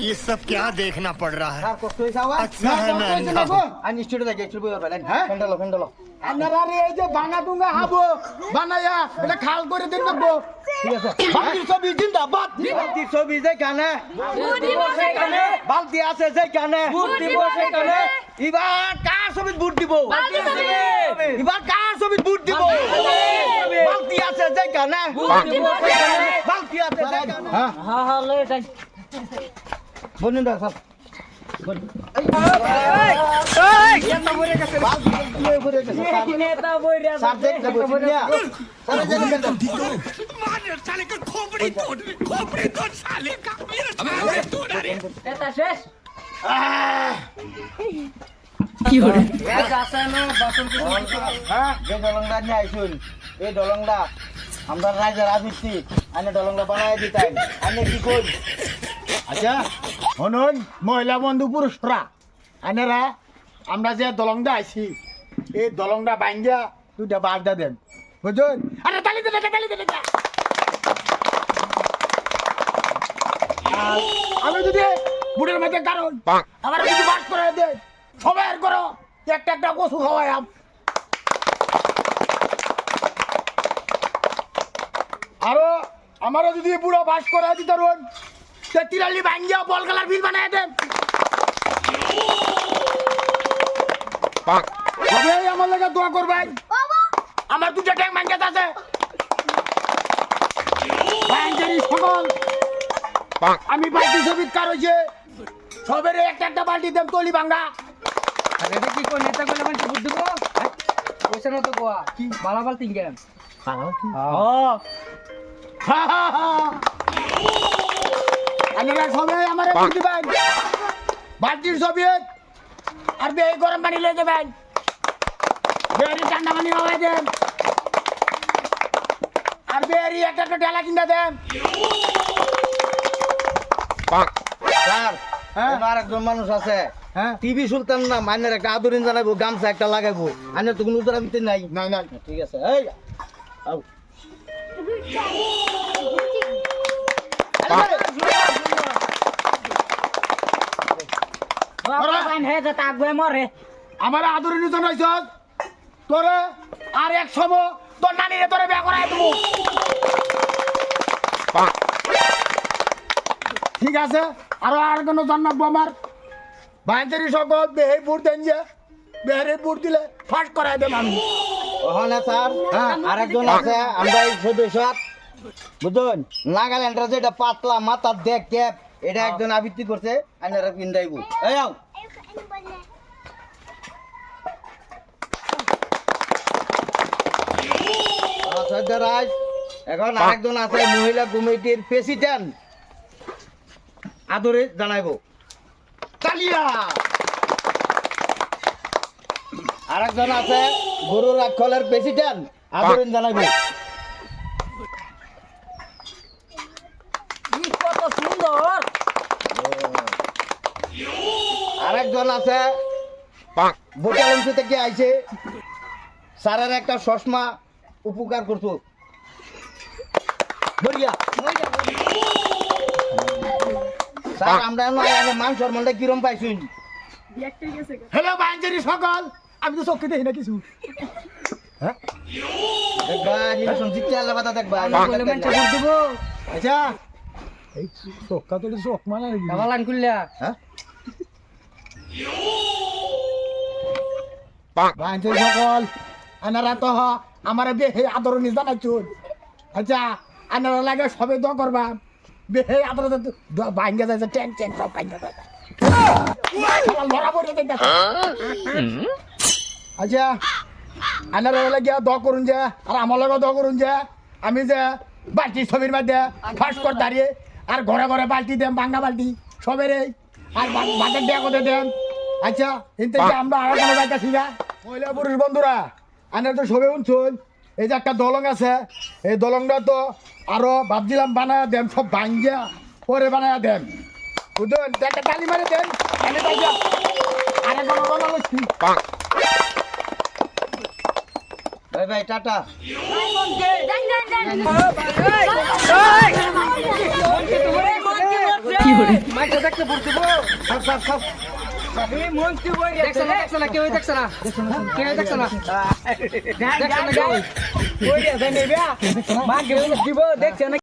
ये सब क्या देखना पड़ रहा है अच्छा है मैं अंधा हूँ। আমি স্টুডিও থেকে একটু বইবার পেলেন হ্যাঁ ফেন্ডালো ফেন্ডালো আপনারা রে এই যে ভাঙা টুঙ্গা হাবো বানায়া এটা খাল করে দিন রাখবো ঠিক আছে বাকির ছবি জিন্দাবাদ বালতির ছবি যে কানে বালতি আছে যে কানে বুট দিব সেখানে এবার কার ছবি বুট দিব এবার কার ছবি বুট দিব বালতি আছে যে কানে বালতি আছে যে কানে হ্যাঁ বনুন দা সব সাবজেক্ট দেবো চিনিয়া হ্যাঁ যে দলংটা নিয়ে আইসুন এই দলংটা আমরা রাইজার আবিষ্টি আনে দলংটা বানাই দিতাম আনে কি কই আচ্ছা শুনুন মহিলা বন্ধু পুরুষরা আনেরা আমরা যে দলংটা আইছি এই দলংটা বাইঙ্গা দুইটা বাগদা দেন। বুঝুন? আরে তালি এটা, তালি আর আমি যদি বুড়ের মধ্যে কারণ আমার যদি বাস করে দে সবাই আর করো একটা একটা কচু খাওয়াই আম। আরও আমারও যদি বুড়ো বাস করে দিতে রোন তিরালি ভাঙ্গিয়া বল খেলার বীর বানায় দেন সবাই আমার লাগে দোয়া করবেন আমার দুটো ট্যাঙ্ক ভাঙ্গাত আছে। সকল। আমি বালতি ছবিত কার হয়েছে সবের একটা একটা বালতি দেন তলি ভাঙ্গা কি কই নেতা কইলে মানে বুদ্ধ দিব না তো কি? মালামাল তিনগেন আপনারা সবাই আমার দিবেন বালতির ছবি আর বে গরম পানি লিয়ে দেবেন বেরি ঠান্ডা পানি হওয়াই দেন। আর বেরি একটা একটা ঢেলা কিনা দেন। স্যার হ্যাঁ? একজন মানুষ আছে। হ্যাঁ। টিভি সুলতান না মাইনের একটা আদরিন জানাব গামছা একটা লাগাইবো। আনে তো কোনো উত্তর দিতে নাই। নাই নাই। ঠিক আছে এই। আমার আদরি নিজন হইছ তোরে আর এক সময় তোর নানিরে তোরে বিয়া করাই দেবো। ঠিক আছে? আরও আর কোনো জানাব আমার? ভাইচারি সকল বেহে বুট দেন যে বেহারে বুট দিলে ফার্স্ট করাই দেব আমি। ওখানে স্যার হ্যাঁ। আর একজন আছে আমরা এই সদস্য বুঝুন নাগাল্যান্ডের যেটা পাতলা মাথা দেখ ক্যাপ এটা একজন আবৃত্তি করছে আইনারা পিন্দাইবো এই আও। আচ্ছা রাজ এখন আরেকজন আছে মহিলা কমিটির প্রেসিডেন্ট। আদরে জানাইবো। কালিয়া! আরেকজন আছে গরু রাক্ষলের প্রেসিডেন্ট। আদরিন জানাইবো। আরেকজন আছে। থেকে আইছে। স্যারের একটা চশমা উপকার করছ বলিয়া স্যার আমরা মান সম্মানটা কিরম পাইছুন? হ্যালো সকল। আমি তো চোখে দেখি না কিছু। দেখবা নির্বাচন জিততে আল্লাহ বাতা দেখবা। আচ্ছা। এই চোখটা তো চোখ মানে হ্যাঁ? ভাইচারি সকল আনারা তো আমার আচ্ছা লাগে সবে দোয়া করবা। বেহে আদর ভাঙ্গা যাচ্ছে ট্যাং সব। আচ্ছা লাগে দোয়া করুন যে, আর আমার লাগে দোয়া করুন যে, আমি যে বালতি ছবির মধ্যে ফার্স্ট কর দাঁড়িয়ে, আর ঘরে ঘরে বালতি দেন ভাঙ্গা বালতি, সবের আর ভাতের দেয়া করতে দেন? আচ্ছা কিন্তু আমরা আর কোনো যাইতেছি না মহিলা পুরুষ বন্ধুরা আনের তো সবে উঠছুন এই যে একটা দলং আছে এই দলংটা তো আরও ভাবছিলাম বানায় দেন সব ভাঙ্গিয়া পরে বানায় দেন বুঝলেন? একটা তালি মারে দেন আরে কোনো বানা লক্ষ্মী ভাই ভাই টাটা। মাইকে দেখতে দিব সব সব সব। দেখছ না দেখছ না কেউ দেখছ না? কেউ দেখছ না? দেখছ না কেউ? দেখছে না?